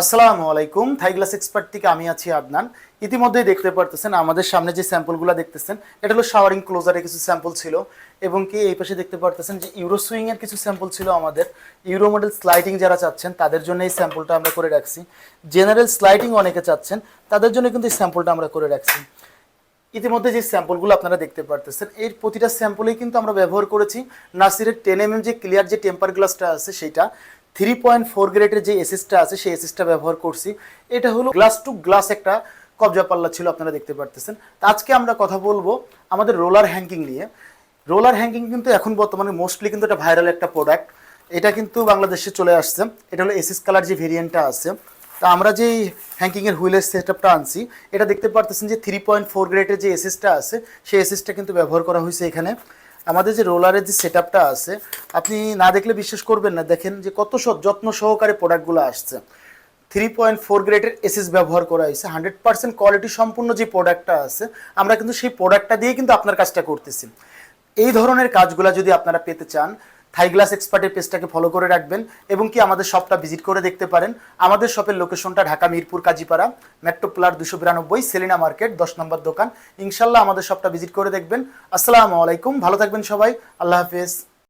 আসসালামু আলাইকুম। Thai glass expert থেকে আমি আছি আদনান। ইতিমধ্যেই দেখতে পারতেছেন, আমাদের সামনে যে স্যাম্পলগুলো দেখতেছেন, এটা হলো শাওয়ারিং ক্লোজারের কিছু স্যাম্পল ছিল এবং কি এই পাশে দেখতে পারতেছেন যে ইউরো সুইং এর কিছু স্যাম্পল ছিল আমাদের। ইউরো মডেল স্লাইডিং যারা চাচ্ছেন, তাদের জন্য এই স্যাম্পলটা আমরা করে রাখছি। জেনারেল স্লাইডিং অনেকে চাচ্ছেন, তাদের জন্য কিন্তু এই স্যাম্পলটা আমরা করে রাখছি। ইতিমধ্যে যে স্যাম্পলগুলো আপনারা দেখতে পারতেছেন, এর প্রতিটা স্যাম্পলেই কিন্তু আমরা ব্যবহার করেছি। নাসিরের টেন এম যে ক্লিয়ার যে টেম্পার গ্লাসটা আছে সেটা থ্রি পয়েন্ট ফোর গ্রেডের যে এসিসটা আছে, সেই এসিসটা ব্যবহার করছি। এটা হলো গ্লাস টু গ্লাস একটা কবজা পাল্লা ছিল, আপনারা দেখতে পারতেছেন। আজকে আমরা কথা বলব আমাদের রোলার হ্যাঙ্কিং নিয়ে। রোলার হ্যাঙ্কিং কিন্তু এখন বর্তমানে মোস্টলি কিন্তু এটা ভাইরাল একটা প্রোডাক্ট এটা কিন্তু বাংলাদেশে চলে আসছে। এটা হলো এসিস কালার যে ভেরিয়েন্টটা আছে। তা আমরা যে হ্যাঙ্কিংয়ের হুইলের সেটআপটা আনছি, এটা দেখতে পারতেছেন যে থ্রি পয়েন্ট ফোর গ্রেডের যে এসিসটা আছে, সেই এসিসটা কিন্তু ব্যবহার করা হয়েছে এখানে। আমাদের যে রোলারের যে সেট আছে, আপনি না দেখলে বিশ্বাস করবেন না। দেখেন যে কত যত্ন সহকারে প্রোডাক্টগুলো আসছে। থ্রি পয়েন্ট ফোর গ্রেডের এসএস ব্যবহার করা হয়েছে। হান্ড্রেড পার্সেন্ট কোয়ালিটি সম্পূর্ণ যে প্রোডাক্টটা আছে, আমরা কিন্তু সেই প্রোডাক্টটা দিয়ে কিন্তু আপনার কাজটা করতেছি। এই ধরনের কাজগুলো যদি আপনারা পেতে চান থাই গ্লাস এক্সপার্টের পেজটাকে ফলো করে রাখবেন এবং কি আমাদের শপটা ভিজিট করে দেখতে পারেন। আমাদের শপের লোকেশনটা ঢাকা মিরপুর কাজীপাড়া মেট্রো প্লার দুশো বিরানব্বই, সেলিনা মার্কেট দশ নম্বর দোকান। ইনশাল্লাহ আমাদের শপটা ভিজিট করে দেখবেন। আসসালামু আলাইকুম, ভালো থাকবেন সবাই, আল্লাহ হাফেজ।